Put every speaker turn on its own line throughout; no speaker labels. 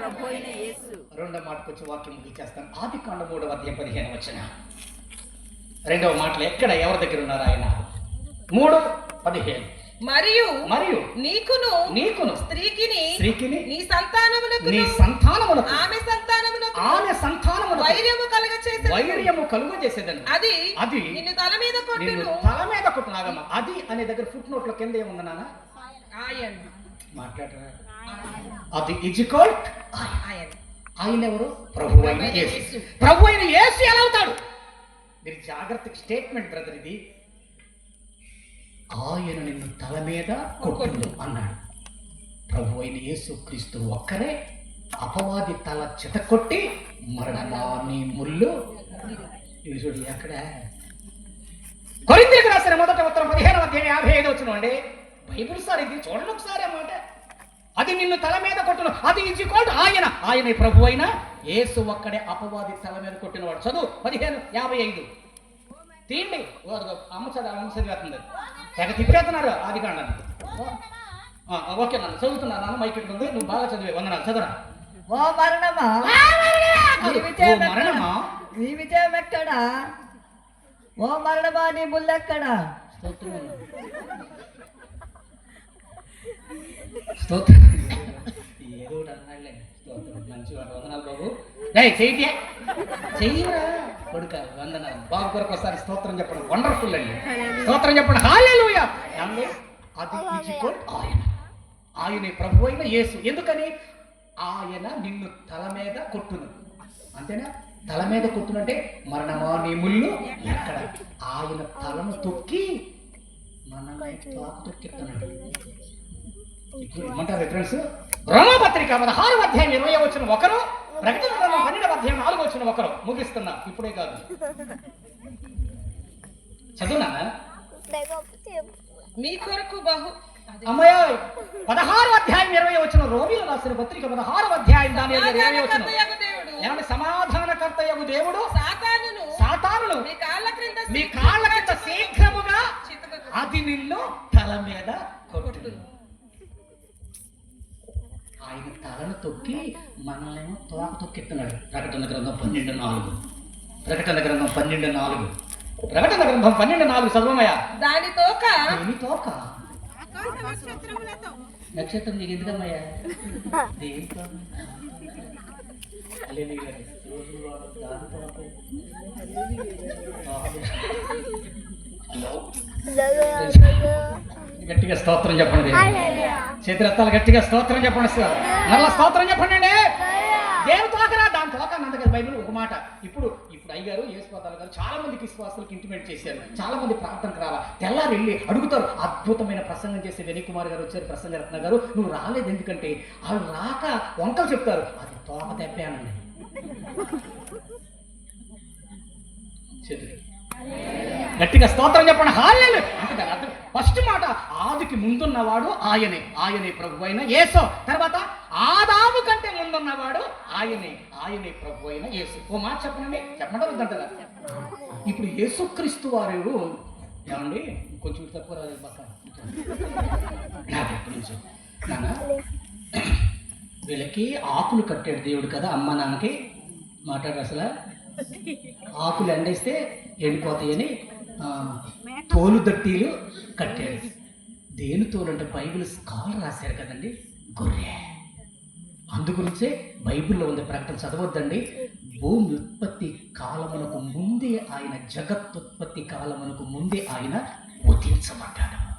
ప్రభు అయిన యేసు.
రెండో మాటకు వచ్చి వాక్యం ముగించేస్తాను ఆది కాండ మూడవ అధ్యాయం పదిహేను వచ్చిన రెండవ మాటలు ఎక్కడ ఎవరి దగ్గర ఉన్నారు ఆయన? మూడు పదిహేను.
మరియు
మరియు
నీకును
నీకును
స్త్రీకిని
స్త్రీకిని
నీ సంతానమునకు
నీ సంతానమునకు
ఆమె సంతానమునకు
ఆమె సంతానమునకు
వైర్యము కలగ చేసే
వైర్యము కలుగు చేసేదని
అది
అది
నిన్ను తల మీద కొట్టును.
తల మీద కొట్టునాగమ్మ అది అనే దగ్గర ఫుట్ నోట్ల కింద ఏముంది నాన్న?
ఆయన
మాట్లాడరా. అది ఇజికోల్ట్
ఆయన
ఎవరు? ప్రభు అయిన యేసు. ప్రభు అయిన యేసు ఎలా అవుతాడు? మీరు జాగ్రత్త స్టేట్మెంట్ బ్రదర్ ఇది. ఆయన నిన్ను తల మీద కొట్టు అన్నాడు. ప్రభు అయిన యేసు క్రీస్తు ఒక్కరే అపవాది తల చితకొట్టి మరణమా నీ ముళ్ళు చూడు ఎక్కడ? కొరింథీయులకు రాసిన మొదట ఉత్తరం పదిహేను అధ్యాయం యాభై ఐదు వచ్చిన అండి. బైబిల్ సార్ ఇది చూడండి ఒకసారి అన్నమాట అది నిన్ను తల మీద కొట్టును. అది ఇచ్చి కోటు. ఆయన ఆయన ప్రభు అయిన యేసు ఒక్కడే అపవాది తల మీద కొట్టినవాడు. చదువు పదిహేను యాభై ఐదు. తీయండి. అదిగో అమ్మ చదివి అమ్మ చదివేస్తుంది. తెగ తిప్పేస్తున్నారు ఆది కాండాన్ని ఓకే నాన్న. చదువుతున్నాను నాన్న మైక్ ఉంది నువ్వు బాగా చదివే వందనాలు. చదవరా?
ఓ మరణమా?
మరణమా?
నీ విజయం ఎక్కడా? ఓ మరణమా? నీ ముల్లెక్కడా
స్తోత్రం ఏదో ఒకటి అన్నాడులే స్తోత్రం మంచి వాడు వందనాలు బాబు ఏయ్ చెయ్యి చెయ్యరా కొడుక వందనాలు. బాబు కొరకు ఒకసారి స్తోత్రం చెప్పండి. వండర్ఫుల్ అండి. స్తోత్రం చెప్పండి. హాలేలుయా ఏమండి అది ఇచ్చుకోడు ఆయన. ఆయనే ప్రభు అయిన యేసు. ఎందుకని? ఆయన నిన్ను తల మీద కొట్టును. అంతేనా? తల మీద కొట్టునంటే మరణమా నీ ముళ్ళు ఎక్కడ? ఆయన తలను తొక్కి తోక తొక్కిస్తున్నాడు. ఏమంటారు ఫ్రెండ్స్ రోమపత్రిక పదహారు అధ్యాయం ఇరవై వచ్చిన ఒకరు ప్రకటన గ్రంథం పన్నెండవ అధ్యాయం నాలుగు వచ్చిన ఒకరు. ముగిస్తున్నా. ఇప్పుడే కాదు. చదువునా?
మీ కొరకు బహు
అమ్మయ్య పదహారు అధ్యాయం ఇరవై వచ్చిన రోమిలో రాసిన పత్రిక పదహారు అధ్యాయం దాని ఇరవై వచ్చిన ఏమంటే సమాధానకర్తయ్యకు దేవుడు?
సాతానును
సాతానును.
మీ కాళ్ళ క్రింద
మీ కాళ్ళ కింద శీఘ్రముగా. అది నిన్ను తల మీద కొట్టు ఆయన తలను తొక్కి మనల్ని తోక తొక్కిస్తున్నాడు ప్రకటన గ్రంథం పన్నెండు నాలుగు ప్రకటన గ్రంథం పన్నెండు నాలుగు ప్రకటన గ్రంథం పన్నెండు నాలుగు చదవమయ్యా
దాని తోక
దేని తోక నక్షత్రం నీకు ఎందుకమ్మయ్యా దేని తోక హల్లెలూయా. రోజులు వాడు దాని తోక. హలో గట్టిగా స్తోత్రం చెప్పండి. చేతులెత్తాలి గట్టిగా స్తోత్రం చెప్పండి సార్ మరలా స్తోత్రం చెప్పండి అండి. దేని తోకరా? దాని తోక అన్నది కదా బైబిల్ ఒక మాట. ఇప్పుడు ఇప్పుడు అయ్యారు యేసుపాతాలు గారు చాలా మందికి విశ్వాసులకు ఇంటిమేట్ చేశారు. చాలా మంది ప్రార్థనకు రావా తెల్లారి వెళ్ళి అడుగుతారు అద్భుతమైన ప్రసంగం చేసే వెనికుమార్ గారు వచ్చారు ప్రసంగ రత్న గారు. నువ్వు రాలేదు ఎందుకంటే వాళ్ళు రాక వంకలు చెప్తారు. అది తోక తెప్పానండి చేతులు గట్టిగా స్తోత్రం చెప్పండి. హాలేలు అంటే దాని అర్థం ఫస్ట్ మాట ఆదికి ముందున్నవాడు ఆయనే ఆయనే ప్రభు అయిన యేసు. తర్వాత ఆదాము కంటే ముందున్నవాడు ఆయనే ఆయనే ప్రభు అయిన యేసు. ఓ మాట చెప్పండి చెప్పడం వద్దంటారా? ఇప్పుడు యేసుక్రీస్తు వారు ఏమండి? కొంచెం తక్కువ రాదు వీళ్ళకి ఆకులు కట్టాడు దేవుడు కదా అమ్మ నాన్నకి మాట్లాడు అసలు? ఆకులు ఎండేస్తే ఎండిపోతాయని తోలు దట్టీలు కట్టాడు దేని తోలంటే బైబిల్ స్కాలర్ రాశారు కదండి? గొర్రె. అందుగురించే బైబిల్లో ఉంది ప్రకటన. చదవద్దండి. భూమి ఉత్పత్తి కాలమునకు ముందే ఆయన జగత్ ఉత్పత్తి కాలమునకు ముందే ఆయన ఉదయించబడ్డాడు.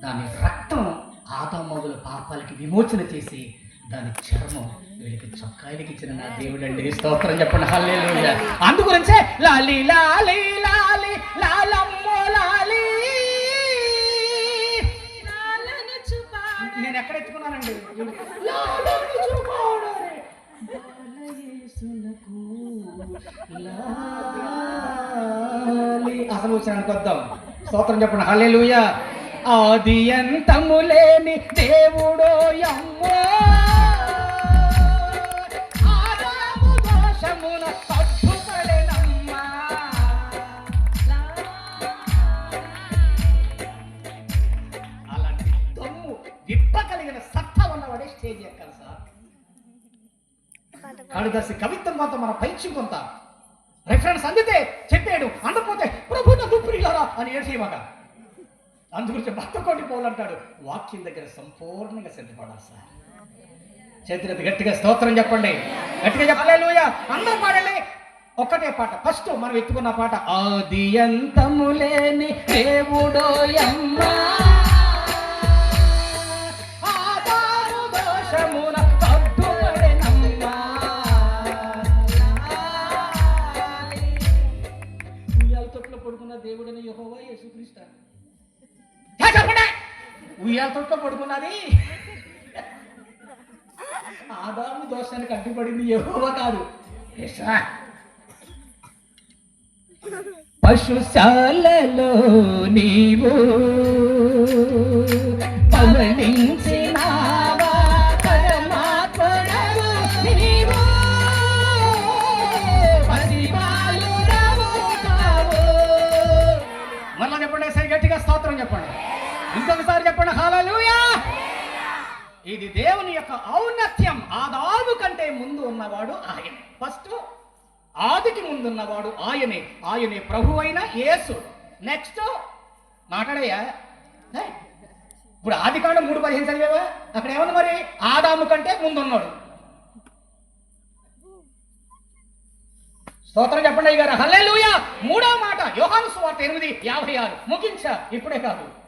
దాని రక్తం ఆదామగుల పాపాలకి విమోచన చేసి దాని చర్మం వీళ్ళకి చొక్కాయలకి ఇచ్చిన నా దేవుడు అండి స్తోత్రం చెప్పండి. హల్లెలూయా. అందుగురించే లాలి లాలి లాలి లాలమ్మో లాలి. నేను ఎక్కడ ఎత్తుకున్నానండి? అసలు వచ్చానికి వద్దాం. స్తోత్రం చెప్పండి. హల్లెలూయా. ఆది ఎంతము లేని దేవుడో అమ్మో స్టేజ్ ఎక్కాలి సార్. కాళిదాసి కవిత్వం కొంత మన పైచ్యం కొంత రెఫరెన్స్ అందితే చెప్పాడు అందకపోతే ప్రభు ప్రియులారా అని ఏడ్చేయమాట. అందుగురించి భక్త కోటి పోలంటాడు వాక్యం దగ్గర సంపూర్ణంగా సిద్ధపడాలి సార్. చేతులెత్తి గట్టిగా స్తోత్రం చెప్పండి. గట్టిగా చెప్పలే లూయ అందరూ పాడండి. ఒక్కటే పాట. ఫస్ట్ మనం ఎత్తుకున్న పాట ఆది అంతము లేని దేవుడోయమ్మా. యెహోవా యేసుక్రీస్తు. చెప్పండి. ఉయ్యాల తొట్లో పడుకున్నది. ఆదాము దోషానికి అడ్డుపడింది యెహోవా కాదు. పశుశాలలో నీవు పవళించినావా ఇది దేవుని యొక్క ఔన్నత్యం. ఆదాము కంటే ముందు ఉన్నవాడు ఆయనే. ఫస్ట్ ఆదికి ముందున్నవాడు ఆయనే. ఆయనే ప్రభు అయిన యేసు. నెక్స్ట్ మాట్లాడయ్యా. ఇప్పుడు ఆది కాండం మూడు పదిహేను చదివేవా? అక్కడ ఏమన్నా మరి? ఆదాము కంటే ముందున్నాడు స్తోత్రం చెప్పండి అయ్య గారు హల్లెలూయా. మూడో మాట. యోహాను సువార్త ఎనిమిది యాభై ఆరు. ముగించా. ఇప్పుడే కాదు.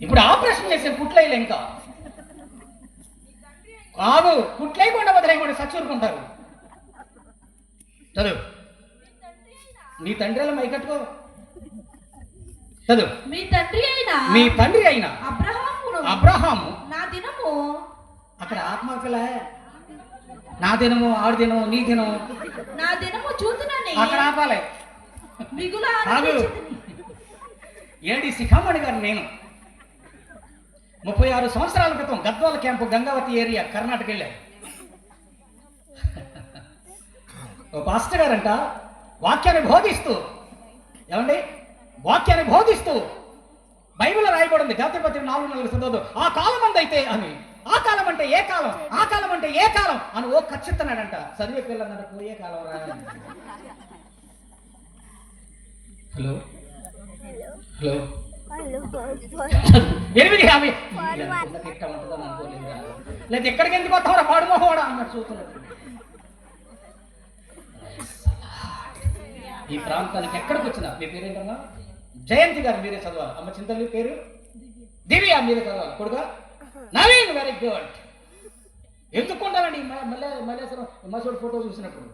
ఇప్పుడు ఆపరేషన్ చేసే కుట్లైలు ఇంకా. కాదు కుట్లేయకుండా వదిలేయకుండా సచ్చూరుకుంటారు. చదువు. నీ తండ్రి అలా మైకట్టుకో. చదువు.
మీ తండ్రి అయిన?
మీ తండ్రి అయిన?
అబ్రహామును?
అబ్రహాము.
నా దినము?
అక్కడ ఆత్మకల నా దినము ఆడు దినము నీ దినము.
నా దినము చూతునని.
అక్కడ ఆపాలి.
మిగుల
ఏడి శిఖామణి గారు నేను. ముప్పై ఆరు సంవత్సరాల క్రితం గద్వాల క్యాంపు గంగావతి ఏరియా కర్ణాటక వెళ్ళాను. ఓ పాస్టర్ గారంట వాక్యాన్ని బోధిస్తూ ఏమండి? వాక్యాన్ని బోధిస్తూ బైబిల్ రాయబడింది గతపత్రి నాలుగు నెలలు చదవదు ఆ కాలం అందైతే అని. ఆ కాలం అంటే ఏ కాలం? ఆ కాలం అంటే ఏ కాలం? అని ఓ ఖచ్చితన్నాడంట చదివే పిల్లలంటే ఏ కాలం రా హలో? హలో. ఎనిమిది యాభై. లేదా ఎక్కడికి ఎందుకు వస్తావురా పాడు మొహవాడా అన్నట్టు చూస్తున్నట్టు ఈ ప్రాంతానికి ఎక్కడికి వచ్చినా మీ పేరేంటమ్మా జయంతి గారు మీరే చదవాలి. అమ్మ చింతల్లి పేరు? దివ్య మీరే చదవాలి. కొడుగా నవీన్ వెరీ గుడ్ ఎందుకుంటానండి మళ్ళీ మల్లేశ్వరం? మసోడు ఫోటో చూసినప్పుడు.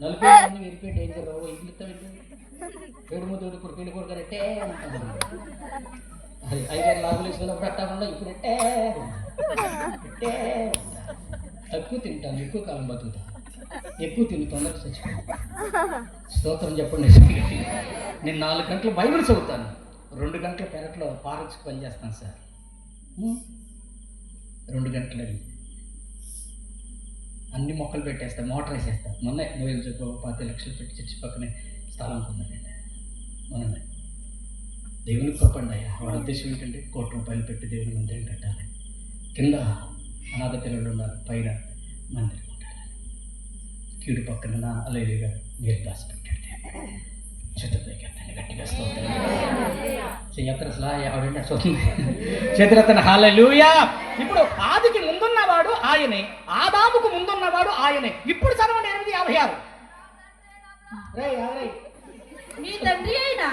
నలభై మంది ఇరిపే డేంజర్ ఓ ఏడు ఇప్పుడు పెళ్ళి కొడుకు రెట్టే అది ఐదారు లాగులు వేసుకున్నప్పుడు అట్టకుండా ఇప్పుడు ఎట్టే ఎట్టే తక్కువ తింటాను ఎక్కువ కాలం బతుకుతాను ఎక్కువ తిని తొందరగా చచ్చిపోతాను స్తోత్రం చెప్పండి. నేను నాలుగు గంటలు బైబిల్ చదువుతాను. రెండు గంటల పెరట్లో పారక్స్ పని చేస్తాను సార్ రెండు గంటలు అన్ని మొక్కలు పెట్టేస్తా మోటార్ వేసేస్తా. మొన్న నువ్వు చెప్పు పాతి లక్షలు పెట్టి చచ్చి పక్కనే స్థలం కొన్నానండి మొన్న దేవుని కృపండి అయ్యా. వాడి ఉద్దేశం ఏంటంటే కోటి రూపాయలు పెట్టి దేవుని మందిరం కట్టాలి. కింద అనాథ పిల్లలు ఉండాలి పైన మందిరం ఉండాలి కీడు పక్కన నా అలేలుగా మీరు దాచిపెట్టాడు చేతులపైకి ఎత్తండి. గట్టిగా స్తోత్రం. అసలు ఎవడంటే చూస్తుంది చేతులెత్తన హాలూయా ఇప్పుడు ఆదికి ముందున్నవాడు ఆయనే. ఆదాముకు ముందున్నవాడు ఆయనే. ఇప్పుడు చదవండి ఎనిమిది యాభై ఆరు.
మీ తండ్రి అయిన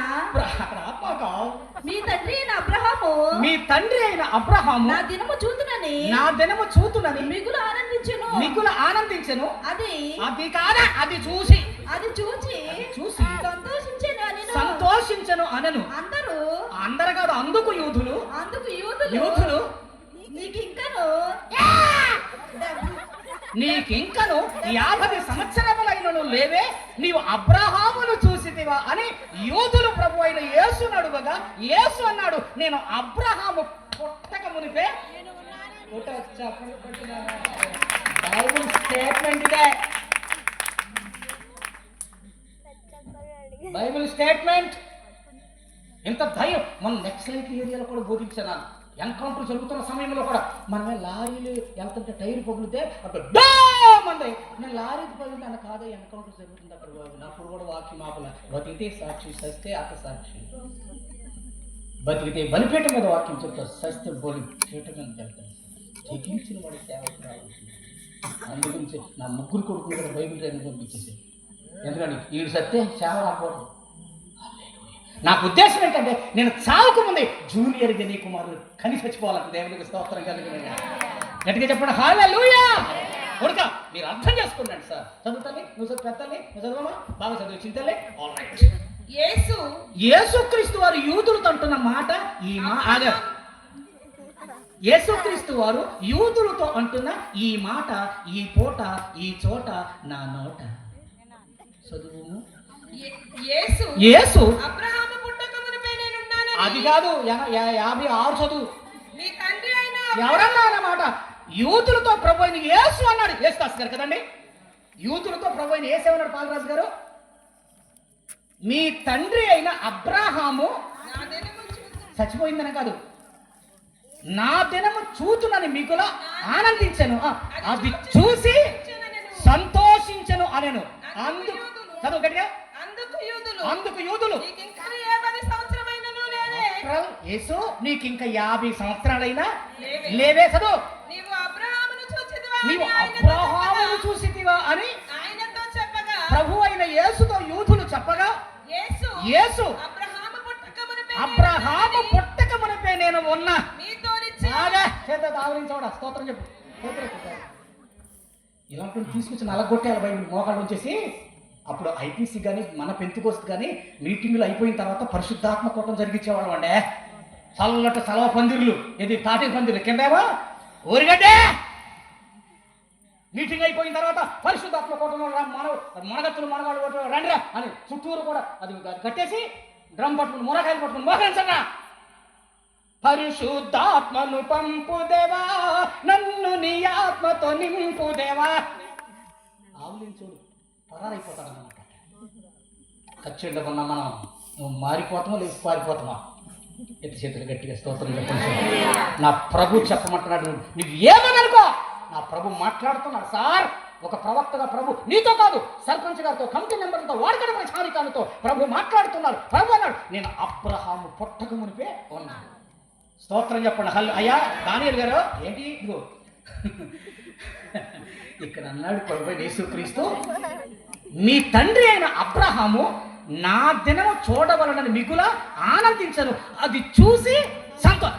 మీ తండ్రి అయిన అబ్రహాము
మీ తండ్రి అయిన అబ్రహాము
నా దినము చూతునని
నా దినము చూతునని
మిగులు ఆనందించును.
మిగులు ఆనందించెను.
అది
అది కాదా అది చూసి.
అది చూచి
చూసి.
సంతోషించేను అని
సంతోషించను అనను.
అందరూ
అందరు కాదు అందుకు యూదులు.
అందుకు యూదులు.
యూదులు.
నీకు ఇంకను
నీకింకను యాభై సంవత్సరములైనను లేవే. నీవు అబ్రహామును దేవా అని యోధులు ప్రభు అయిన యేసు అడుగగా యేసు అన్నాడు నేను అబ్రహాము పుట్టక మునిపే బైబుల్ స్టేట్మెంట్ ఇదే. Bible statement. ఎంత ధైర్యం మనం నెక్స్ట్ ఏరియాలో కూడా బోధించాను. ఎన్కౌంటర్ జరుగుతున్న సమయంలో కూడా మనమే లారీలు వెళ్తుంటే టైర్ పగిలితే అక్కడ డామ్ నేను లారీకి పగిలితే అన్న కాదే ఎన్కౌంటర్ జరుగుతుంది అక్కడ బాబు. నాకు కూడా వాకి మాపల. బతికితే సాక్షి సస్తే అత సాక్షి. బతికితే బలిపేట మీద వాక్యం చెప్తా సస్తే బలి పీట మీద వెళ్తాను జగించిన వాడి సేవకు రావాలి అందుగురించి నా ముగ్గురు కొడుకులు కూడా బైబిల్ ట్రైనింగ్ పంపించేసి ఎందుకంటే వీడు సత్తే సేవ రాకపోవడం నాకు ఉద్దేశం ఏంటంటే నేను చావుకు ముందే జూనియర్ గని కుమారుడు కని చచ్చిపోవాలంట దేవునికి స్తోత్రం కలిగిన. గట్టిగా చెప్పండి హాలే లూయా కొడుక మీరు అర్థం చేసుకున్నాడు సార్. చదువుతాలి నువ్వు చదువు పెద్దలే నువ్వు చదవమా బాగా చదువు చింతలే ఆల్ రైట్
యేసు.
యేసుక్రీస్తు వారు యూదులతో అంటున్న మాట ఈ మా ఆగా. యేసుక్రీస్తు వారు యూదులతో అంటున్న ఈ మాట ఈ పూట ఈ చోట నా నోట. చదువుము
యే- యేసు
అది కాదు యాభై ఆరు చదువు.
నీ తండ్రి అయిన
ఎవరన్నా అన్నమాట? యూతులతో ప్రభు అయిన యేసు అన్నాడు. యేసుదాస్ గారు కదండి. యూతులతో ప్రభు అయిన యేసు ఏమన్నాడు పాలరాజు గారు? మీ తండ్రి అయిన అబ్రాహాము చచ్చిపోయిందని కాదు. నా దినము చూతునని మీకులా ఆనందించను. అది చూసి సంతోషించను అనెను. అందు చదువు గట్టిగా.
అందుకు యూదులు
యేసు నీకు ఇంకా యాభై సంవత్సరాలైనా
లేవే.
చదువు
నీవు అబ్రహామును
చూసితివా అని ప్రభు అయిన యేసుతో యూదులు చెప్పగా
యేసు అబ్రహాము పుట్టక మునిపే
అబ్రహాము
నేనున్నానని
పుట్టక మునిపే నేను ఉన్నా. బాగా చేత ఆవరించవడా స్తోత్రం చెప్పు. స్తోత్రం చెప్పు. ఇలాంటి తీసుకొచ్చి నలగొట్టేయాలి బయట మోకాళ్ళు వచ్చేసి అప్పుడు ఐపీసీ కానీ మన పెంతుకోస్తు కానీ మీటింగులు అయిపోయిన తర్వాత పరిశుద్ధాత్మ కూటం జరిగించేవాళ్ళం అండి. చల్లట చలవ పందిర్లు. ఇది తాటి పందిర్లు? కిందేమో ఊరిగడ్డే! మీటింగ్ అయిపోయిన తర్వాత పరిశుద్ధాత్మ కూటంలో రా మన మనగత్తులు మనగాళ్ళు కొట్టు రండిరా అని చుట్టూరు కూడా అది కట్టేసి డ్రమ్ పట్టుకుని మునకాయలు పట్టుకుని మోకరించరా పరిశుద్ధాత్మను పంపు దేవా నన్ను నీ ఆత్మతో నింపు దేవా ఆవులించుడు పరారైపోతాడు అన్నమాట ఖర్చు ఉన్న మనం నువ్వు మారిపోతామా లేదు పారిపోతామా? ఎత్తి చేతులు గట్టిగా స్తోత్రం చెప్పండి. నా ప్రభు చెప్పమంటున్నాడు నువ్వు ఏమననుకో? నా ప్రభు మాట్లాడుతున్నాడు. సార్ ఒక ప్రవక్తగా ప్రభు నీతో కాదు సర్పంచ్ గారితో కమిటీ నెంబర్తో వాడకడపై చారికాలతో ప్రభు మాట్లాడుతున్నారు ప్రభు అన్నాడు నేను అబ్రహాము పొట్టకు మునిపే ఉన్నాను. స్తోత్రం చెప్పండి. హల్ అయ్యా దానియల్ గారు ఏంటి? ఇదిగో ఇక్కడ అన్నాడు ప్రభు యేసుక్రీస్తు. మీ తండ్రి అయిన అబ్రహాము నా దినము చూడవలనని మిగుల ఆనందించను. అది చూసి సంతో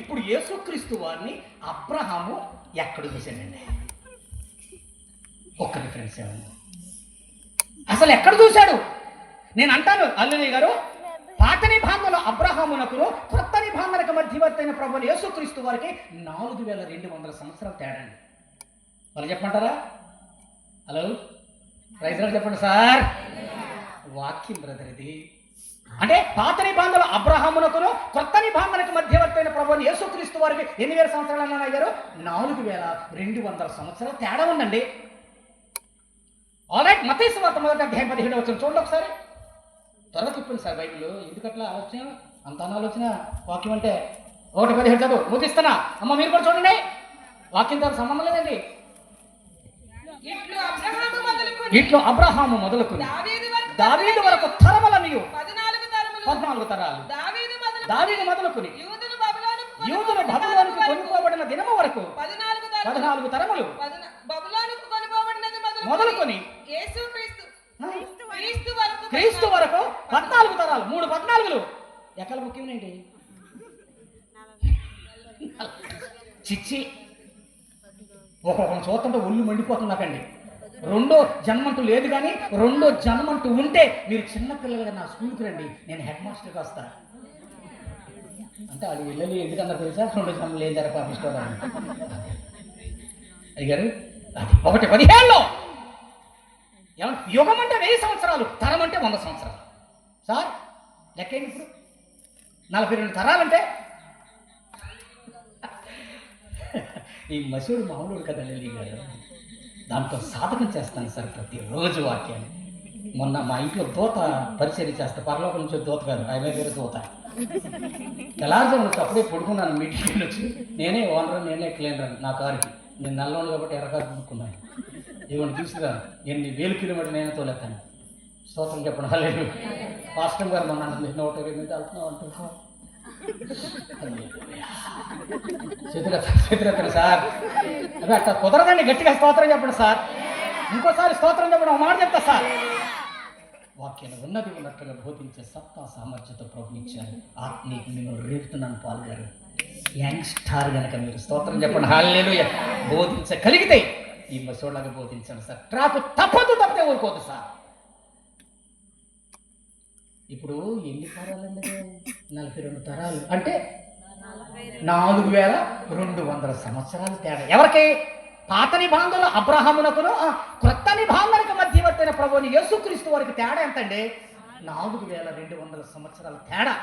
ఇప్పుడు యేసుక్రీస్తు వారిని అబ్రహాము ఎక్కడ చూశాడండి? ఒక్క రిఫరెన్స్ ఏమన్నా అసలు ఎక్కడ చూశాడు? నేను అంటాను అల్లుని గారు పాత నిబంధనలో అబ్రహామునకును కొత్త నిబంధనకు మధ్యవర్తైన ప్రభు యేసుక్రీస్తు వారికి నాలుగు వేల రెండు వందల సంవత్సరాలు అండి వాళ్ళు చెప్పమంటారా? హలో? రైతులు చెప్పండి సార్. వాక్యం బ్రదర్ ఇది. అంటే పాత నిబంధనలు అబ్రహామునకును కొత్త నిబంధనకు మధ్యవర్తైన అయిన యేసుక్రీస్తు వారికి ఎన్ని వేల సంవత్సరాలు అన్న అయ్యారు నాలుగు వేల రెండు వందల సంవత్సరాలు తేడా ఉందండి. ఆల్రైట్ మతేసు వార్త మొదటి అధ్యాయం పదిహేడు వచ్చిన చూడండి ఒకసారి. త్వరగా తిప్పండి సార్ బైబిల్ ఎందుకట్లా ఆలోచన? అంత ఆలోచన వాక్యం అంటే ఒకటి పదిహేడు చదువు ముగిస్తున్నా అమ్మ మీరు కూడా చూడండి. వాక్యం దానికి సంబంధం లేదండి.
ఇట్లు అబ్రహాము మొదలుకొని దావీదు వరకు
వరకు తరమలనియు
పద్నాలుగు తరములు.
తరాలు.
దావీదు మొదలు
దావీదు మొదలుకుని
యూదులు బబులోనుకు
కొనుక్కోబడిన దినము వరకు
పద్నాలుగు తరములు.
తరములు మొదలుకొని
యేసు క్రీస్తు వరకు
పద్నాలుగు తరాలు మూడు పద్నాలుగులు. ఎక్కడ ముఖ్యమేంటి చిచ్చి. ఒక్కొక్కరు చూస్తుంటే ఒళ్ళు మండిపోతుంది నాకండి. రెండో జన్మంటూ లేదు కానీ రెండో జన్మంటూ ఉంటే మీరు చిన్నపిల్లలుగా నా స్కూల్కి రండి నేను హెడ్ మాస్టర్కి వస్తా. అంటే వాళ్ళు వెళ్ళి ఎందుకన్నా తెలుసా? రెండో జన్మం లేదు జర పాపిస్తాను అయ్యారు అది. ఒకటి పదిహేనులో ఏమన్నా యుగం అంటే వెయ్యి సంవత్సరాలు తరం అంటే వంద సంవత్సరాలు. సార్ లెక్క ఇప్పుడు? నలభై రెండు తరాలంటే? ఈ మసూడు మామూలు కదండి గారు. దాంతో సాధకం చేస్తాను సార్ ప్రతిరోజు వాక్యాన్ని. మొన్న మా ఇంట్లో దోత పరిచయం చేస్తా పరలోకం నుంచి దోత గారు ఆయన పేరు దోత. తెల్లారుజాము వచ్చి అప్పుడే పడుకున్నాను మీటింగ్ వచ్చి నేనే ఓనర్ నేనే క్లీనర్ నా కారుకి. నేను నల్లోని కాబట్టి ఎర్రగా కొనుక్కున్నాను. దేవుని తీసుకురా ఎన్ని వేలు కిలోమీటర్ నేను తోలేతాను స్తోత్రం చెప్పండి లేదు పాస్టర్ గారు మన అన్నది, నూట ఇరవై మీద వెళ్తున్నావు అంటున్నావు చేతులెత్తండి సార్. అదే అట్లా కుదరదండి గట్టిగా స్తోత్రం చెప్పండి సార్. ఇంకోసారి స్తోత్రం చెప్పడం మాట చెప్తా సార్. వాక్యాన్ని ఉన్నది ఉన్నట్టుగా బోధించే సత్తా సామర్థ్యత ప్రభుత్వించారు ఆత్మీయ నేను రేపుతున్నాను పాల్గారు యంగ్ స్టార్ గనక మీరు స్తోత్రం చెప్పండి హాల్లేలు బోధించగలిగితే ఈ మసోళ్ళగా బోధించండి సార్. ట్రాఫిక్ తప్పదు తప్పితే ఊరుకోదు సార్. ఇప్పుడు ఎన్ని తరాలండి నలభై రెండు తరాలు. అంటే నాలుగు వేల రెండు వందల సంవత్సరాలు తేడా. ఎవరికి? పాత నిబంధనలు అబ్రహమునకును కొత్త క్రొత్త నిబంధనకు మధ్యవర్తైన ప్రభుని యేసుక్రీస్తు వారికి తేడా ఎంతండి? నాలుగు వేల రెండు వందల సంవత్సరాల తేడా.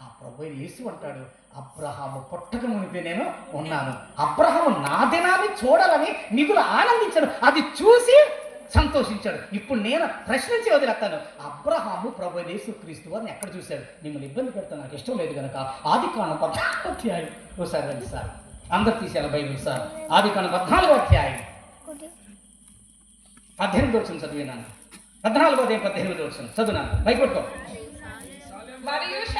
ఆ ప్రభు యేసు అంటాడు అబ్రహాము పుట్టక మునిపే నేను ఉన్నాను. అబ్రహాము నా దినాన్ని చూడాలని మిగులు ఆనందించాడు అది చూసి సంతోషించాడు. ఇప్పుడు నేను ప్రశ్నించి వదిలేస్తాను. అబ్రహాము ప్రభు యేసుక్రీస్తు వారిని ఎక్కడ చూశాడు? మిమ్మల్ని ఇబ్బంది పెడతాను. నాకు ఇష్టం లేదు కనుక ఆది కాలం పద్నాలుగు అధ్యాయం. ఒకసారి రండి సార్. అందరు తీసేయాలి బైబిల్ సార్. ఆది కాలం పద్నాలుగో అధ్యాయం. పద్దెనిమిది వచ్చిన చదివినాను. పద్నాలుగో అధ్యాయం పద్దెనిమిది వచ్చిన చదువునాను. భయపడుకో.
మరియు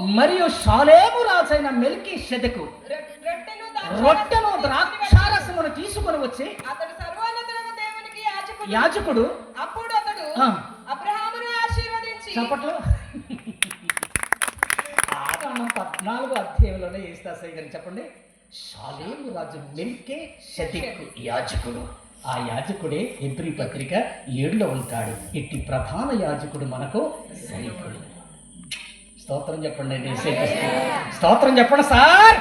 మరియు షాలేము రాజైన మెల్కి షెదకు
రొట్టెను
ద్రాక్షారసమును తీసుకొని వచ్చి
అతడు సర్వోన్నతులకు దేవునికి యాజకుడు. అప్పుడు అతడు. అబ్రహామును ఆశీర్వదించి
చప్పట్లో? ఆదానం పద్నాలుగు అధ్యాయంలోనే ఏస్తాసయ్య గారు చెప్పండి. షాలేము రాజు మెల్కే షెదెకు యాజకుడు. ఆ యాజకుడే ఎబ్రి పత్రిక ఏడులో ఉంటాడు. ఇట్టి ప్రధాన యాజకుడు మనకు సైనికుడు. స్తోత్రం చెప్పండి అండి స్తోత్రం చెప్పండి సార్.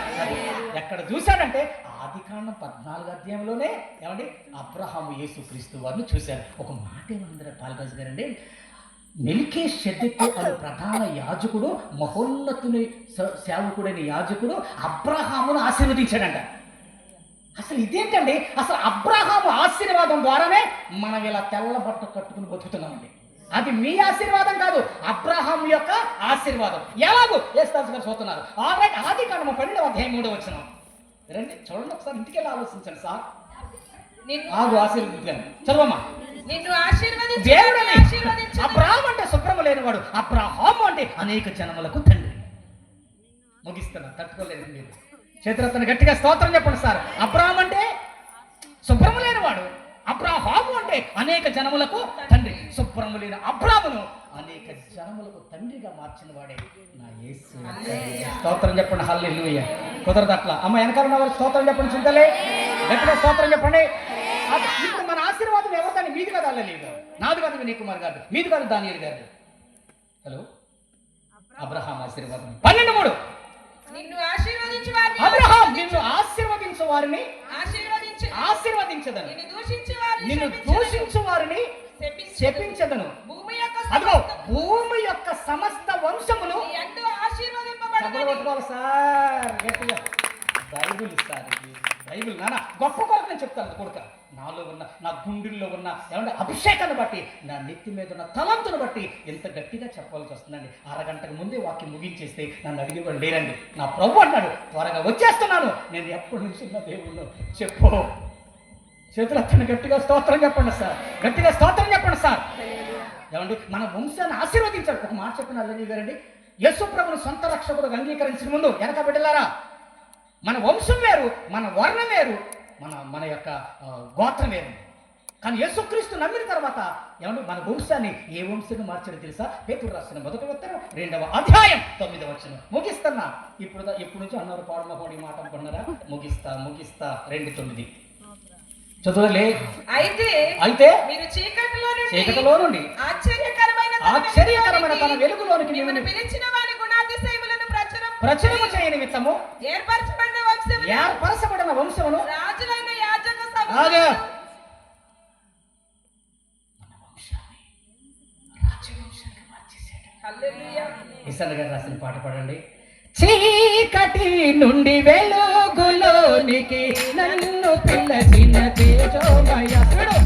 ఎక్కడ చూశాడంటే ఆది కాండం పద్నాలుగు అధ్యాయంలోనే ఏమండి? అబ్రహాము యేసుక్రీస్తు వారిని చూశారు. ఒక మాట ఏమందరూ పాల్రాజు గారండి? మెలికే షెద్దెక్కు అనే ప్రధాన యాజకుడు మహోన్నతుని సేవకుడైన యాజకుడు అబ్రహామును ఆశీర్వదించాడంట. అసలు ఇదేంటండి? అసలు అబ్రహాము ఆశీర్వాదం ద్వారానే మనం ఇలా తెల్ల బట్ట కట్టుకుని బతుకుతున్నామండి. అది మీ ఆశీర్వాదం కాదు అబ్రహాం యొక్క ఆశీర్వాదం. ఎలాగో? ఏస్తాస్ గారు చూస్తున్నారు ఆల్రైట్ ఆది కాండము పన్నెండవ అధ్యాయం మూడో వచ్చిన రండి చూడండి ఒకసారి ఇంటికి వెళ్ళి ఆలోచించండి సార్. ఆగు ఆశీర్వదించాను చదవమ్మా.
నిన్ను ఆశీర్వదించి
అబ్రహాం అంటే శుభ్రము లేనివాడు అబ్రహాము అంటే అనేక జనములకు తండ్రి. ముగిస్తున్నా తట్టుకోలేదు మీరు. చేతులతను గట్టిగా స్తోత్రం చెప్పండి సార్. అబ్రహాం అంటే శుభ్రము లేనివాడు అబ్రహాము అంటే అనేక జనములకు శుభ్రము లేని అబ్రామును అనేక జనములకు తండ్రిగా మార్చిన వాడే నా యేసు. స్తోత్రం చెప్పండి హల్లెలూయ. కుదరదు అట్లా అమ్మ వెనకాల ఉన్న వారు స్తోత్రం చెప్పండి చింతలే. గట్టిగా స్తోత్రం చెప్పండి. ఇప్పుడు మన ఆశీర్వాదం ఎవరిదని మీది కాదు అల్లలేదు నాది కాదు వినయ్ కుమార్ గారు మీది కాదు దానియల్ గారు హలో? అబ్రహాం ఆశీర్వాదం. పన్నెండు మూడు.
నిన్ను ఆశీర్వదించి వారిని.
అబ్రహాం నిన్ను ఆశీర్వదించు వారిని.
ఆశీర్వదించి.
ఆశీర్వదించదను.
నిన్ను దూషించి వారిని.
నిన్ను. దూషించు వారిని.
శపించెదను.
శపించదను.
భూమి యొక్క
అదిగో
సమస్త
భూమి యొక్క పట్టుకోవాలి సార్. గట్టిగా. బైబిల్ ఇస్తారు. బైబిల్ నాన్న గొప్ప కొరకు నేను చెప్తాను కొడుక. నాలో ఉన్న నా గుండెల్లో ఉన్న ఏమంటే అభిషేకాన్ని బట్టి నా నెత్తి మీద ఉన్న తలంతును బట్టి ఎంత గట్టిగా చెప్పాల్సి వస్తుందండి. అరగంటకు ముందే వాక్యం ముగించేస్తే నన్ను అడిగేవాడు లేరండి. నా ప్రభు అన్నాడు త్వరగా వచ్చేస్తున్నాను. నేను ఎప్పటి నుంచి నా దేవుళ్ళు చెప్పు. చేతులు అతను గట్టిగా స్తోత్రం చెప్పండి సార్. గట్టిగా స్తోత్రం చెప్పండి సార్. ఏమండి మన వంశాన్ని ఆశీర్వదించాడు ఒక మాట చెప్పిన అల్లరి గారండి. యేసు ప్రభుని సొంత రక్షకుడు అంగీకరించిన ముందు వెనక బిడ్డలారా మన వంశం వేరు మన వర్ణం వేరు మన మన యొక్క గోత్రం వేరు. కానీ యేసుక్రీస్తు నమ్మిన తర్వాత ఏమండి మన వంశాన్ని ఏ వంశాన్ని మార్చాడో తెలుసా? పేతురు రాసిన మొదటి ఉత్తరం రెండవ అధ్యాయం తొమ్మిదవ వచ్చిన ముగిస్తున్నా. ఇప్పుడు ఇప్పుడు నుంచి అన్నారు పాడమ పొడి మాట అనుకున్నారా ముగిస్తా ముగిస్తా. రెండు తొమ్మిది. చదువులే.
అయితే
అయితే
మీరు చీకటిలో నుండి
చీకటిలో నుండి
ఆశ్చర్యకరమైన
ఆశ్చర్యకరమైన తన
వెలుగులోనికి మిమ్మల్ని పిలిచిన వారి గుణాతిశయములను ప్రచురం
ప్రచురము చేయని విత్తము.
ఏర్పరచబడిన వంశములు
ఏర్పరచబడిన వంశమును
రాజులైన యాజక హల్లెలూయా.
ఇసన్ గారు రాసిన పాట పాడండి. చీకటి నుండి వెలుగులోనికి నన్ను పిల్లచిన తేజోమయ చూడు.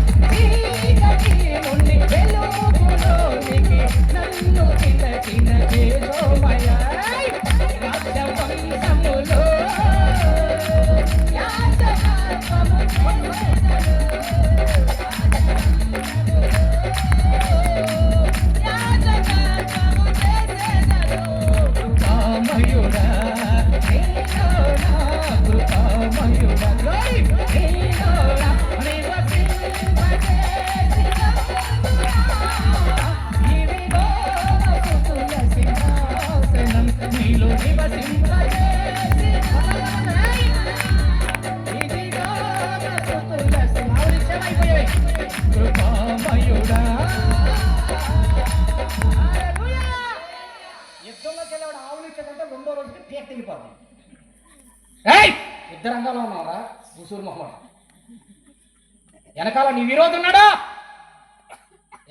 వెనకాల నీ విరోధం ఉన్నాడా?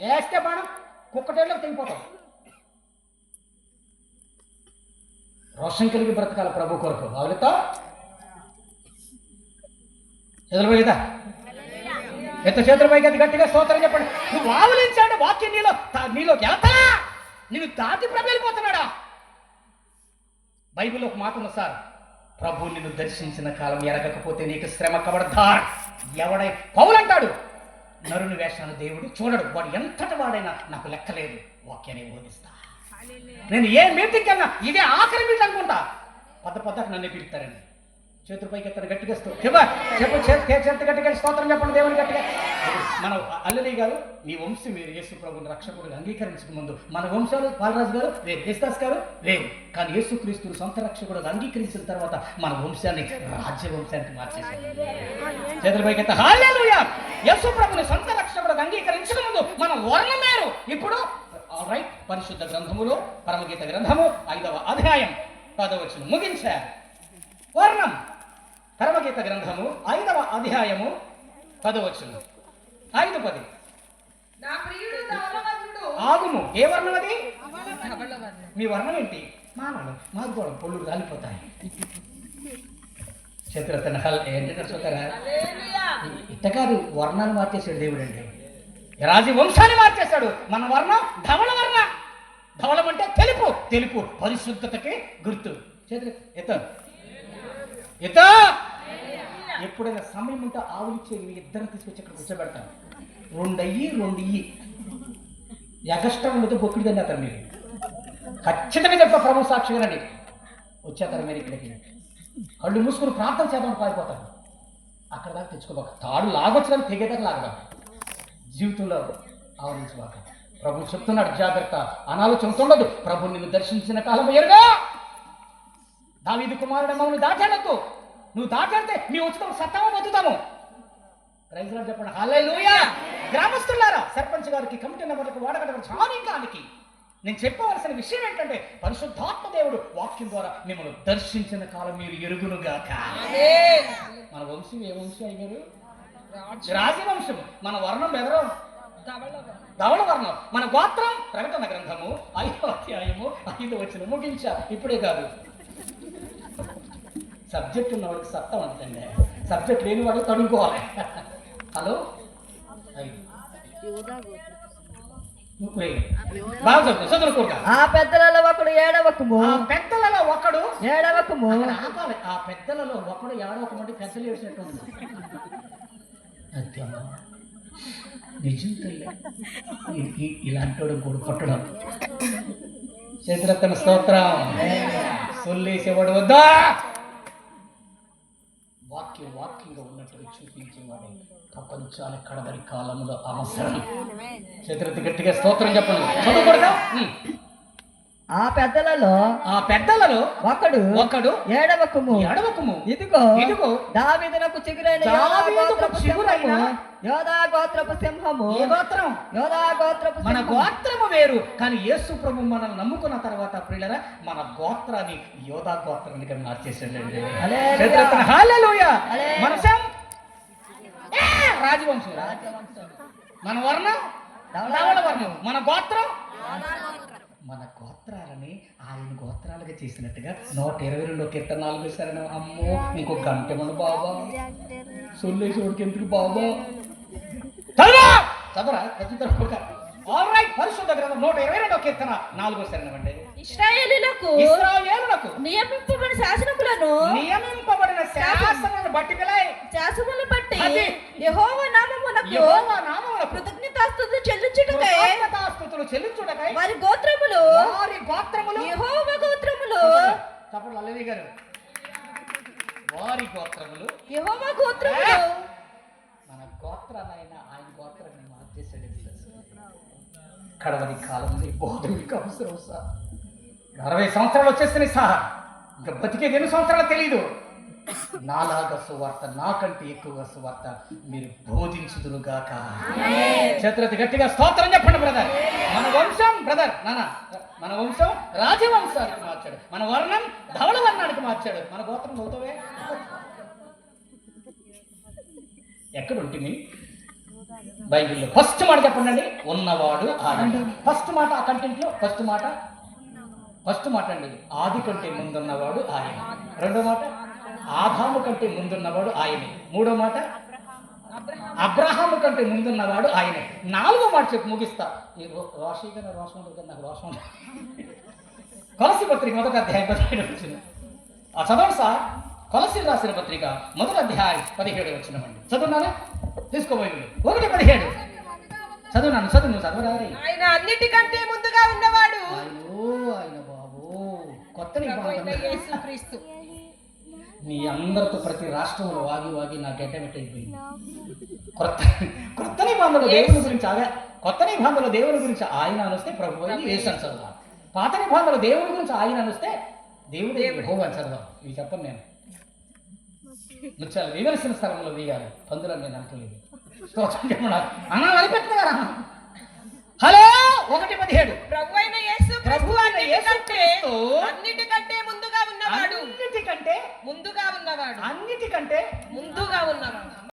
వేస్తే బాణం కుక్కటేళ్ళకి తెగిపోతాం రోషం కలిగి బ్రతకాలి ప్రభు కొరకు. అవులుతా చేతులు పోయిదా ఎత్త. పైకి అది గట్టిగా స్తోత్రం చెప్పండి. నువ్వు ఆవలించాడు వాక్యం నీలో నీలో వెళ్తా. నేను దాటి ప్రభు వెళ్ళిపోతున్నాడా? బైబిల్ ఒక మాట ఉంది సార్. ప్రభు నిన్ను దర్శించిన కాలం ఎరగకపోతే నీకు శ్రమ కబడతార్. ఎవడై పౌలంటాడు? నరుని వేషాలు దేవుడు చూడడు. వాడు ఎంతటి వాడైనా నాకు లెక్కలేదు. వాక్యాన్ని బోధిస్తా నేను ఏ మీటింగ్ కన్నా ఇదే ఆఖరి మీటింగ్ అనుకుంటా. పద్ద పద్దకు నన్ను పిలుస్తారండి. చేతుల పైకి ఎత్తారు గట్టిగా స్తో- చెప్ప చెప్పు చేతి గట్టిగా స్తోత్రం చెప్పండి దేవుని గట్టిగా. మన అల్లరి గారు మీ వంశం మీరు యేసు ప్రభుని రక్షకుడు అంగీకరించక ముందు మన వంశాలు బాలరాజు గారు వేరు యేసుదాస్ గారు వేరు కానీ యేసు క్రీస్తుని సొంత రక్షకుడు అంగీకరించిన తర్వాత మన వంశాన్ని రాజ్య వంశానికి మార్చేశారు చేతుల పైకి ఎత్త. యేసు ప్రభుని సొంత రక్షకుడు అంగీకరించక ముందు మన వర్ణం వేరు. ఇప్పుడు రైట్ పరిశుద్ధ గ్రంథములో పరమగీత గ్రంథము ఐదవ అధ్యాయం పదవచనం ముగించారు. వర్ణం. పరమగీత గ్రంథము ఐదవ అధ్యాయము పదవచనం ఐదు పది. ఆగుము ఏ వర్ణం అది. మీ వర్ణం ఏంటి మానవుడు. మాకు కూడా పొళ్ళు రాలిపోతాయి చిత్రతన హల్ చూస్తారా. ఇట్ట కాదు వర్ణాన్ని మార్చేశాడు దేవుడు అండి రాజు వంశాన్ని మార్చేశాడు. మన వర్ణం ధవళ వర్ణ. ధవళం అంటే తెలుపు. తెలుపు పరిశుద్ధతకి గుర్తు. చేతులు ఎత్త. ఎత్త ఎప్పుడైనా సమయం ఉంటే ఆవులిచ్చే మీ ఇద్దరిని తీసుకొచ్చి ఇక్కడ కూర్చోబెడతాను. రెండు అయ్యి రెండు ఇయ్యి ఎగస్ట్రా ఉండదు బొక్కిడిదండి అతను మీరు. ఖచ్చితంగా చెప్ప ప్రభు సాక్షిగానండి వచ్చేస్తారు మీరు ఇక్కడికి కళ్ళు మూసుకుని ప్రార్థన చేద్దాం పారిపోతారు అక్కడ దాకా తెచ్చుకోబాక. తాడు లాగొచ్చడానికి తెగేదాకా లాగబాక జీవితంలో ఆవరించబాక ప్రభు చెప్తున్నాడు జాగ్రత్త. అనాలోచన ఉండదు. ప్రభు నిన్ను దర్శించిన కాలం ఎరుగా. దావీదు కుమారుడు మమ్మల్ని దాటాడద్దు నువ్వు దాటాడితే మీ ఉచితం సత్తాము బతుకుతాము. ప్రైజ్లో చెప్పండి. హల్లెలూయా. గ్రామస్తులారా సర్పంచ్ గారికి కమిటీ నెంబర్లకు వాడగల చాలికానికి నేను చెప్పవలసిన విషయం ఏంటంటే పరిశుద్ధాత్మ దేవుడు వాక్యం ద్వారా మిమ్మల్ని దర్శించిన కాలం మీరు ఎరుగునుగాక. మన వంశం ఏ వంశం అయ్యారు?
రాజు
రాజవంశం మన వర్ణం బెదరం. ధవళ వర్ణం. మన గోత్రం ప్రకటన గ్రంథము ఐదో అధ్యాయము ఐదు వచ్చిన ముగించా. ఇప్పుడే కాదు. సబ్జెక్ట్ ఉన్నవాడికి సత్తా ఉంటుందండి. సబ్జెక్ట్ లేని వాడు తడుకోవాలి హలో?
ఆ పెద్దలలో ఒకడు ఏడవకము.
ఆ పెద్దలలో ఒకడు
ఏడవకము.
ఆపాలి. ఆ పెద్దలలో ఒకడు మంది పెద్దలు ఏడ్చినట్టు ఉంది నిజం తల్లి ఇలాంటి వాడు కూడా కొట్టడం. చేతులెత్తన స్తోత్రం. సొల్లేసేవాడు వద్దా? వాక్యం వాక్యంగా ఉన్నట్టుగా చూపించేవాడే. ప్రపంచాల కడవరి కాలంలో అవసరం. చేతులెత్తి గట్టిగా స్తోత్రం చెప్పండి. చదువుకోడదా
ఆ పెద్దలలో
ఆ పెద్దలలో
ఒకడు
ఒకడు
ఏడవకము.
ఎడవకము
ఇదిగో
ఇదిగో
దావీదునకు చిగురైన యోధా
దావీదుకు
గోత్రపు
చిగురైన
సింహము. యోధా గోత్రపు సింహము.
గోత్రం?
యోధా గోత్రపు
మన. గోత్రము వేరు. కానీ యేసు ప్రభు మనల్ని నమ్ముకున్న తర్వాత ప్రియులరా మన గోత్రాన్ని యోధా గోత్రానికి మార్చేసాడండి. మనసం? ఏ, రాజవంశం మన వర్ణం? వర్ణం. మన గోత్రం? మన గోత్రాలని ఆయన గోత్రాలుగా చేసినట్టుగా నూట ఇరవై రెండు కీర్తన నాలుగు సరైన అమ్మో నీకు గంట మన బాబా. సొల్లేసి ఎందుకు బాబా? చదవా చదవరా పరిశుద్ధ గ్రంథం నూట ఇరవై రెండో కీర్తన నాలుగో శరణమండి
ఇస్రాయేలీలకు
ఇస్రాయేలులకు
నియమింపబడిన శాసనకులను
నియమింపబడిన శాసనాలను బట్టి
శాసనములను బట్టి. యెహోవా నామమునకు
యెహోవా నామమునకు
కృతజ్ఞతాస్తుతులు చెల్లించుటకై
కృతజ్ఞతాస్తుతులు చెల్లించుటకై
వారి గోత్రములు
వారి గోత్రములు
యెహోవా గోత్రములు
తప్పుడు అల్లవి గారు వారి గోత్రములు
యెహోవా గోత్రములు
మన గోత్రాలైన ఆయన గోత్రాన్ని మార్చేసాడు కడవరి కాలంలో బోధుడికి అవసరం సార్. అరవై సంవత్సరాలు వచ్చేస్తున్నాయి సార్ ఇంకా బతికేది ఎన్ని సంవత్సరాలు తెలియదు నాలాగా సువార్త నాకంటే ఎక్కువగా సువార్త మీరు బోధించుదురుగాక. చేతులెత్తి గట్టిగా స్తోత్రం చెప్పండి బ్రదర్. మన వంశం బ్రదర్ నాన్న మన వంశం రాజవంశానికి మార్చాడు. మన వర్ణం ధవళ వర్ణానికి మార్చాడు. మన గోత్రం అవుతావే ఎక్కడ ఉంటుంది బైబిల్లో ఫస్ట్ మాట చెప్పండి ఉన్నవాడు ఆయన ఫస్ట్ మాట ఆ కంటెంట్లో ఫస్ట్ మాట ఫస్ట్ మాట అండి ఆది కంటే ముందున్నవాడు ఆయన. రెండో మాట ఆదాము కంటే ముందున్నవాడు ఆయనే. మూడో మాట అబ్రహాము కంటే ముందున్నవాడు ఆయనే. నాలుగో మాట చెప్పి ముగిస్తా. ఈ రోషి గారు రోషం ఉంటుంది కదా, నాకు రోషం. కొలసి పత్రిక మొదటి అధ్యాయం పదిహేడు వచ్చిన ఆ చదవండి సార్. కొలసి రాసిన పత్రిక మొదటి అధ్యాయం పదిహేడు వచ్చినమండి చదువున్నారా? తీసుకోబోయి ఒకటి పదిహేడు. చదువున్నాను చదువు నువ్వు చదవరారి
ఆయన అన్నిటికంటే ముందుగా ఉన్నవాడు.
ఆయనో కొత్త నిబంధన.
యేసుక్రీస్తు.
మీ అందరితో ప్రతి రాష్ట్రంలో వాగి వాగి నా గెట్టమిట్ అయిపోయింది కొత్త కొత్త నిబంధనలు దేవుని గురించి అదే కొత్త నిబంధనలు దేవుని గురించి ఆయన అనుస్తే ప్రభు అని వేసాను చదువు పాత నిబంధనలు దేవుని గురించి ఆయన అనుస్తే దేవుడు హోం అని చదవాలి. ఇవి చెప్పను నేను. ముచ్చాలి వివరిసిన స్థలంలో వేయాలి పందులని నేను అంటలేదు చెప్పండి అన్నా వదిలిపెట్టుకున్నారా హలో! ఒకటి పదిహేడు.
ప్రభు అయిన యేసుక్రీస్తు
ప్రభు అయిన
అన్నిటికంటే
యేసుక్రీస్తు
అన్నిటికంటే ముందుగా ఉన్నవాడు.
అన్నిటికంటే
ముందుగా ఉన్నవాడు.
అన్నిటికంటే
ముందుగా ఉన్నవాడు.